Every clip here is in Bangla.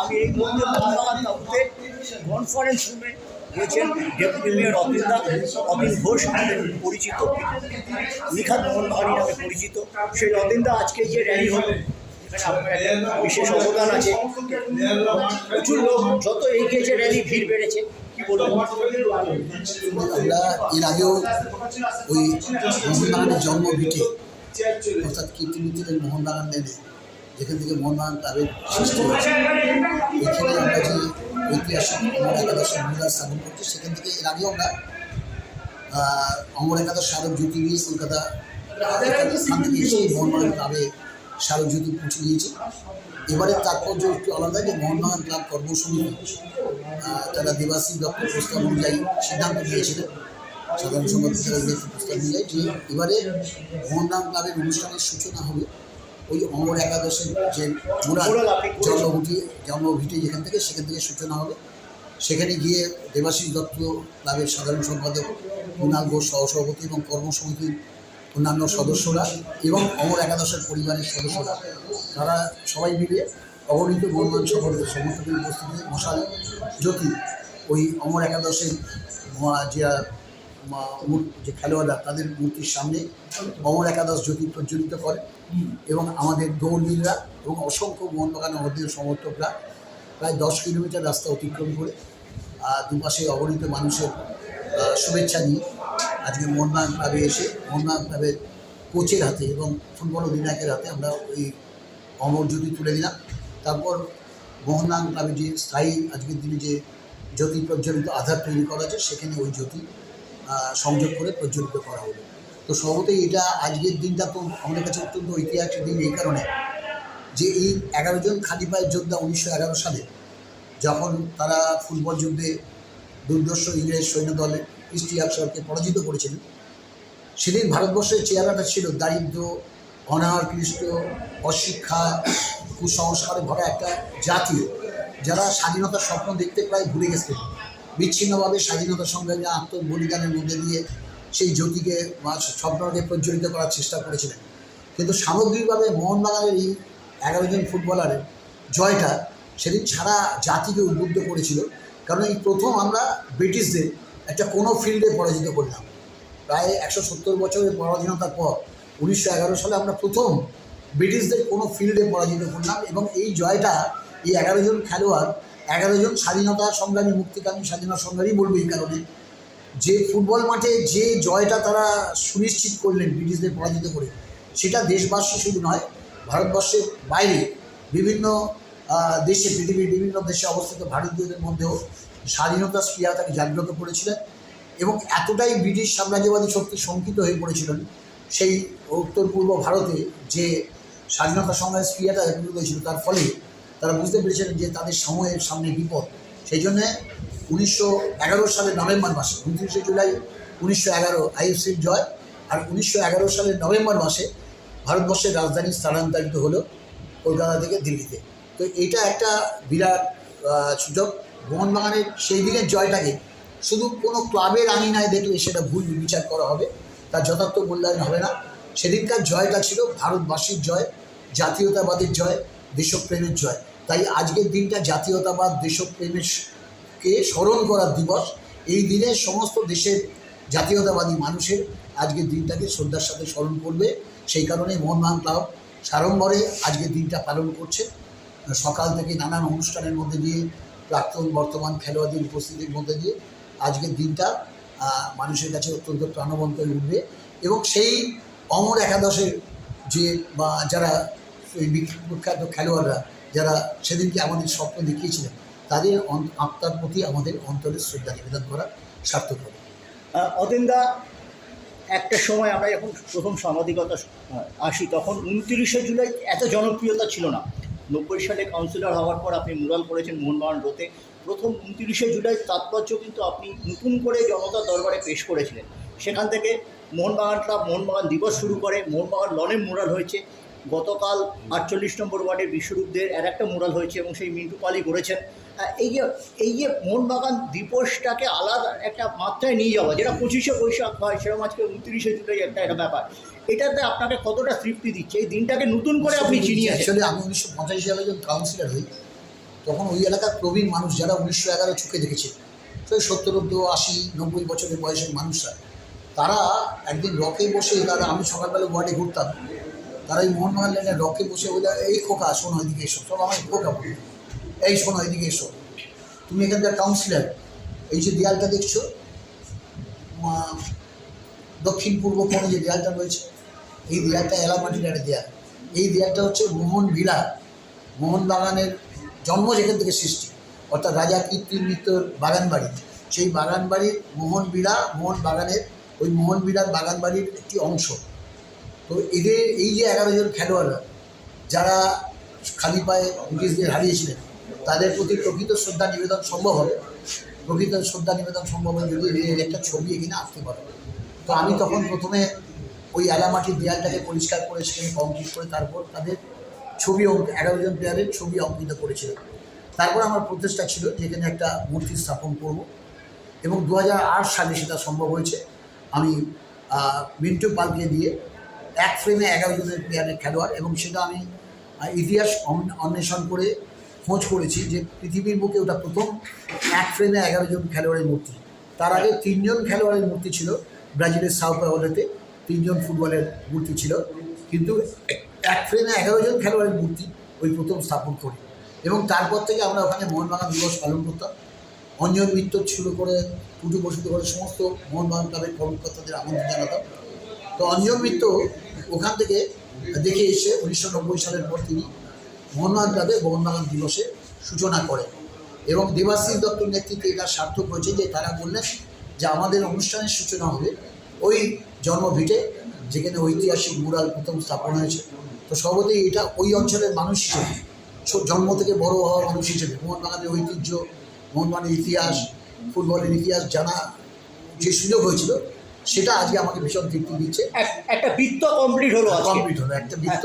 আমি এই মুহূর্তে কনফারেন্স রুমে ডেপুটি মেয়র অতীন দা অতীন ঘোষ পরিচিত, নিখাত নামে পরিচিত। সেই অতীন দা আজকে যে র্যালি বিশেষ অবদান আছে। প্রচুর লোক, যত এগিয়েছে র্যালি ভিড় বেড়েছে। আমরা এর আগেও ওই মোহনবাগানের জন্মভিটে অর্থাৎ কীর্তিমিত্রের মোহনবাগান লেনে যেখান থেকে মোহনবাগান ক্লাবের সৃষ্টি হয়েছে। এখানে আমরা যে ঐতিহাসিক অমর একাদশের মূল্যায়ন স্থাপন করছি, সেখান থেকে এর আগেও আমরা অমর একাদশ স্মারক জ্যোতি নিয়ে কলকাতা মোহনবাগান ক্লাবে স্মারক জ্যোতি পৌঁছে দিয়েছি এবারে তাৎপর্য একটু আলাদা যে মোহনবাগান ক্লাব কর্মসমিতি তারা দেবাশিস দপ্তর প্রস্তাব অনুযায়ী সিদ্ধান্ত নিয়েছিলেন। সাধারণ সম্পাদক প্রস্তাব অনুযায়ী যে এবারে মোহনবাগান ক্লাবের অনুষ্ঠানের সূচনা হবে। ওই অমর একাদশের যে করেছেন। জন্মভূটি যেখান থেকে, সেখান থেকে সূচনা হবে সেখানে গিয়ে দেবাশিস দত্ত ক্লাবের সাধারণ সম্পাদক, কুণাল ঘোষ সহসভাপতি এবং কর্মসমিতির অন্যান্য সদস্যরা এবং অমর একাদশের পরিবারের সদস্যরা তারা সবাই মিলে অগণিত বর্মান সকলের সমর্থকের উপস্থিতিতে মশাল জ্যোতি ওই অমর একাদশের যে যে খেলোয়াড়রা তাদের মূর্তির সামনে অমর একাদশ জ্যোতি প্রজ্বলিত করে। এবং আমাদের দৌড়বিদরা এবং অসংখ্য মোহনবাগান অধীন সমর্থকরা প্রায় দশ কিলোমিটার রাস্তা অতিক্রম করে দুপাশে অগণিত মানুষের শুভেচ্ছা নিয়ে আজকে মোহনবাগান ক্লাবে এসে মোহনবাগান ক্লাবের কোচের হাতে এবং ফুটবল অধিনায়কের হাতে আমরা ওই অমর জ্যোতি তুলে দিলাম। তারপর মোহনবাগান ক্লাবে যে স্থায়ী আজকের দিনে যে জ্যোতি প্রজ্বলিত আধার তৈরি করা আছে, সেখানে ওই জ্যোতি সংযোগ করে প্রজ্বলিত করা হলো। তো স্বভাবতই এটা আজকের দিনটা তো আমাদের কাছে অত্যন্ত ঐতিহাসিক দিন এই কারণে যে এই এগারো জন পায়ের যোদ্ধা উনিশশো এগারো সালে যখন তারা ফুটবল যুদ্ধে দুর্দর্শ ইংরেজ সৈন্য সৈন্যদলের ইস্ট ইয়াকশরকে পরাজিত করেছিলেন সেদিন ভারতবর্ষের চেহারাটা ছিল দারিদ্র, অনাহারকৃষ্ট, অশিক্ষা, কুসংস্কারে ভরা একটা জাতি যারা স্বাধীনতার স্বপ্ন দেখতে প্রায় ভুলে গেছিলেন বিচ্ছিন্নভাবে স্বাধীনতা সংগ্রামে আত্মবলিদানের মধ্যে দিয়ে সেই জ্যোতিকে বা স্বপ্নকে প্রজ্বলিত করার চেষ্টা করেছিলেন। কিন্তু সামগ্রিকভাবে মোহনবাগানের এই এগারো জন ফুটবলারের জয়টা সেদিন সারা জাতিকে উদ্বুদ্ধ করেছিল। কারণ এই প্রথম আমরা ব্রিটিশদের একটা কোনো ফিল্ডে পরাজিত করলাম। প্রায় একশো সত্তর বছরের পরাধীনতার পর উনিশশো এগারো সালে আমরা প্রথম ব্রিটিশদের কোনো ফিল্ডে পরাজিত করলাম এবং এই জয়টা এই এগারো জন খেলোয়াড় এগারো জন স্বাধীনতা সংগ্রামী মুক্তিকামী স্বাধীনতা সংগ্রামী বলব এই কারণে। যে ফুটবল মাঠে যে জয়টা তারা সুনিশ্চিত করলেন ব্রিটিশদের পরাজিত করে, সেটা দেশবাসী শুধু নয়, ভারতবর্ষের বাইরে বিভিন্ন দেশে, পৃথিবীর বিভিন্ন দেশে অবস্থিত ভারতীয়দের মধ্যেও স্বাধীনতা স্পৃহা তাকে জাগ্রত করেছিলেন এবং এতটাই ব্রিটিশ সাম্রাজ্যবাদী শক্তি শঙ্কিত হয়ে পড়েছিলেন, সেই উত্তর পূর্ব ভারতে যে স্বাধীনতা সংগ্রামের স্পৃহাটা জাগ্রত হয়েছিল, তার ফলে তারা বুঝতে পেরেছিলেন যে তাদের সময়ের সামনে বিপদ। সেই জন্যে উনিশশো এগারো সালের নভেম্বর মাসে, উনত্রিশে জুলাই উনিশশো এগারো জয় আর উনিশশো এগারো সালের নভেম্বর মাসে ভারতবর্ষের রাজধানী স্থানান্তরিত হলো কলকাতা থেকে দিল্লিতে। তো এটা একটা বিরাট সুযোগ। মোহনবাগানের সেই দিনের জয়টাকে শুধু কোনো ক্লাবের আঙিনায় দেখলে সেটা ভুল বিচার করা হবে, তার যথার্থ মূল্যায়ন হবে না। সেদিনকার জয়টা ছিল ভারতবাসীর জয়, জাতীয়তাবাদের জয় দেশপ্রেমের জয়। তাই আজকের দিনটা জাতীয়তাবাদ দেশপ্রেমের কে স্মরণ করার দিবস। এই দিনে সমস্ত দেশের জাতীয়তাবাদী মানুষের আজকের দিনটাকে শ্রদ্ধার সাথে স্মরণ করবে। সেই কারণে মোহনবাগান ক্লাব সাড়ম্বরে আজকের দিনটা পালন করছে। সকাল থেকে নানান অনুষ্ঠানের মধ্যে দিয়ে, প্রাক্তন বর্তমান খেলোয়াড়দের উপস্থিতির মধ্যে দিয়ে আজকের দিনটা মানুষের কাছে অত্যন্ত প্রাণবন্ত উঠবে। এবং সেই অমর একাদশের যে, বা যারা এই বিখ্যাত খেলোয়াড়রা যারা সেদিনকে আমাদের স্বপ্ন দেখিয়েছিলেন, তাদের আত্মার প্রতি আমাদের অন্তরের শ্রদ্ধা নিবেদন করা সার্থক হবে। অতীন্দা একটা সময় আমরা যখন প্রথম সাংবাদিকতা আসি, তখন উনত্রিশে জুলাই এত জনপ্রিয়তা ছিল না। নব্বই সালে কাউন্সিলর হওয়ার পর আপনি মুরাল করেছেন মোহনবাগান রোতে। প্রথম উনত্রিশে জুলাই তাৎপর্য কিন্তু আপনি নতুন করে জনতার দরবারে পেশ করেছিলেন। সেখান থেকে মোহনবাগান ক্লাব, মোহনবাগান দিবস শুরু করে, মোহনবাগান লনে মুরাল হয়েছে। গতকাল আটচল্লিশ নম্বর ওয়ার্ডের বিশ্বরূপদের আর একটা মুরাল হয়েছে এবং সেই মিন্টু পালি করেছেন। এই যে এই যে মোহনবাগান দিবসটাকে আলাদা একটা মাত্রায় নিয়ে যাওয়া যেটা পঁচিশে বৈশাখ হয় সেরকম আজকে উনত্রিশে জুলাই একটা একটা ব্যাপার। এটাতে আপনাকে কতটা তৃপ্তি দিচ্ছে? এই দিনটাকে নতুন করে আপনি চিনিয়েছেন অ্যাকচুয়ালি আমি উনিশশো পঁচাশি সালে যখন কাউন্সিলর হই তখন ওই এলাকার প্রবীণ মানুষ যারা উনিশশো এগারো চোখে দেখেছে সেই সত্তর আশি নব্বই বছরের বয়সের মানুষরা তারা একদিন রকে বসে তারা আমি সকালবেলা ওয়ার্ডে ঘুরতাম তারা এই মোহনবাগান লেনের রকে বসে বলে, এই খোকা, শোনো এদিকে এসো। সব আমার খোকা বলে। এই শোনো, এদিকে এসো। তুমি এখানকার কাউন্সিলার এই যে দেয়ালটা দেখছ দক্ষিণ পূর্ব কোণে যে দেয়ালটা রয়েছে, এই দেয়ালটা এলামাটির একটা দেয়াল। এই দেয়ালটা হচ্ছে মোহন ভিলা মোহনবাগানের জন্ম যেখান থেকে সৃষ্টি, অর্থাৎ রাজা কীর্তির মিত্রর বাগান বাড়ি সেই বাগান বাড়ির মোহন বিড়া মোহন বাগানের, ওই মোহন বিড়ার বাগান বাড়ির একটি অংশ। তো এদের এই যে এগারো জন খেলোয়াড়রা যারা খালি পায়ে ব্রিটিশদের হারিয়েছিলেন, তাদের প্রতি প্রকৃত শ্রদ্ধা নিবেদন সম্ভব হবে? প্রকৃত শ্রদ্ধা নিবেদন সম্ভব হবে যদি একটা ছবি এখানে আসতে পারে। তো আমি তখন প্রথমে ওই এলামাটির দেয়ালটাকে পরিষ্কার করে সেখানে কমপ্লিট করে তারপর তাদের ছবি এগারো জন প্লেয়ারের ছবি অঙ্কিত করেছিলাম। তারপর আমার প্রচেষ্টা ছিল যে এখানে একটা মূর্তি স্থাপন করব এবং দু হাজার আট সালে সেটা সম্ভব হয়েছে। আমি মিন্টু পালকে দিয়ে এক ফ্রেমে এগারো জনের প্লেয়ারের খেলোয়াড় এবং সেটা আমি ইতিহাস অন্বেষণ করে খোঁজ করেছি যে পৃথিবীর বুকে ওটা প্রথম এক ফ্রেমে এগারো জন খেলোয়াড়ের মূর্তি। তার আগে তিনজন খেলোয়াড়ের মূর্তি ছিল ব্রাজিলের সাউ পাওলেতে, তিনজন ফুটবলের মূর্তি ছিল। কিন্তু এক ফ্রেমে এগারো জন খেলোয়াড়ের মূর্তি ওই প্রথম স্থাপন করি। এবং তারপর থেকে আমরা ওখানে মোহনবাগান দিবস পালন করতাম। অঞ্জন মিত্র শুরু করে টুটু বসুত করে সমস্ত মোহনবাগান ক্লাবের কর্মকর্তাদের আমন্ত্রণ জানাতাম। তো অঞ্জন মিত্র ওখান থেকে দেখে এসে উনিশশো নব্বই সালের পর তিনি মোহনবাগান ক্লাবে মোহনবাগান দিবসে সূচনা করেন। এবং দেবাশিস দত্তর নেতৃত্বে এটা সার্থক হয়েছে যে তারা বললেন যে আমাদের অনুষ্ঠানের সূচনা হবে ওই জন্মভিটে, যেখানে ঐতিহাসিক মুরাল প্রথম স্থাপন হয়েছে। তো সর্বদাই এটা ওই অঞ্চলের মানুষ হিসেবে জন্ম থেকে বড় হওয়া মানুষ হিসেবে, মোহনবাগানের ঐতিহ্য, মোহনবাগানের ইতিহাস, ফুটবলের ইতিহাস জানা যে সুযোগ হয়েছিল সেটা আজকে আমাকে ভীষণ তৃপ্তি দিচ্ছে। একটা বৃত্ত কমপ্লিট হলো কমপ্লিট হলো একটা বৃত্ত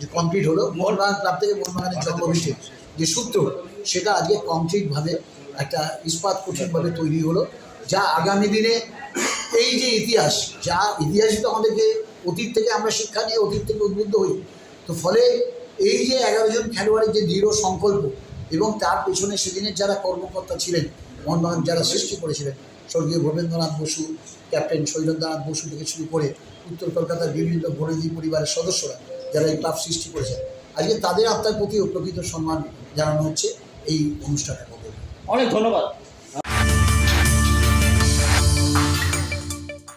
যে কমপ্লিট হলো। মোহনবাগান ক্লাব থেকে মোহনবাগানের জন্মভিটে যে সূত্র সেটা আজকে কমপ্লিটভাবে একটা ইস্পাত কঠিনভাবে তৈরি হলো যা আগামী দিনে এই যে ইতিহাস যা ইতিহাসই তো আমাদেরকে অতীত থেকে আমরা শিক্ষা নিয়ে অতীত থেকে উদ্বুদ্ধ হই তো ফলে এই যে এগারো জন খেলোয়াড়ের যে দৃঢ় সংকল্প এবং তার পেছনে সেদিনের যারা কর্মকর্তা ছিলেন মোহনবাগান যারা সৃষ্টি করেছিলেন স্বর্গীয় ভবেন্দ্রনাথ বসু, ক্যাপ্টেন শৈলেন্দ্রনাথ বসু থেকে শুরু করে উত্তর কলকাতার বিভিন্ন বনেদি পরিবারের সদস্যরা যারা এই ক্লাব সৃষ্টি করেছেন। আজকে তাদের আত্মার প্রতি প্রকৃত সম্মান জানানো হচ্ছে এই অনুষ্ঠানের মধ্যে। অনেক ধন্যবাদ।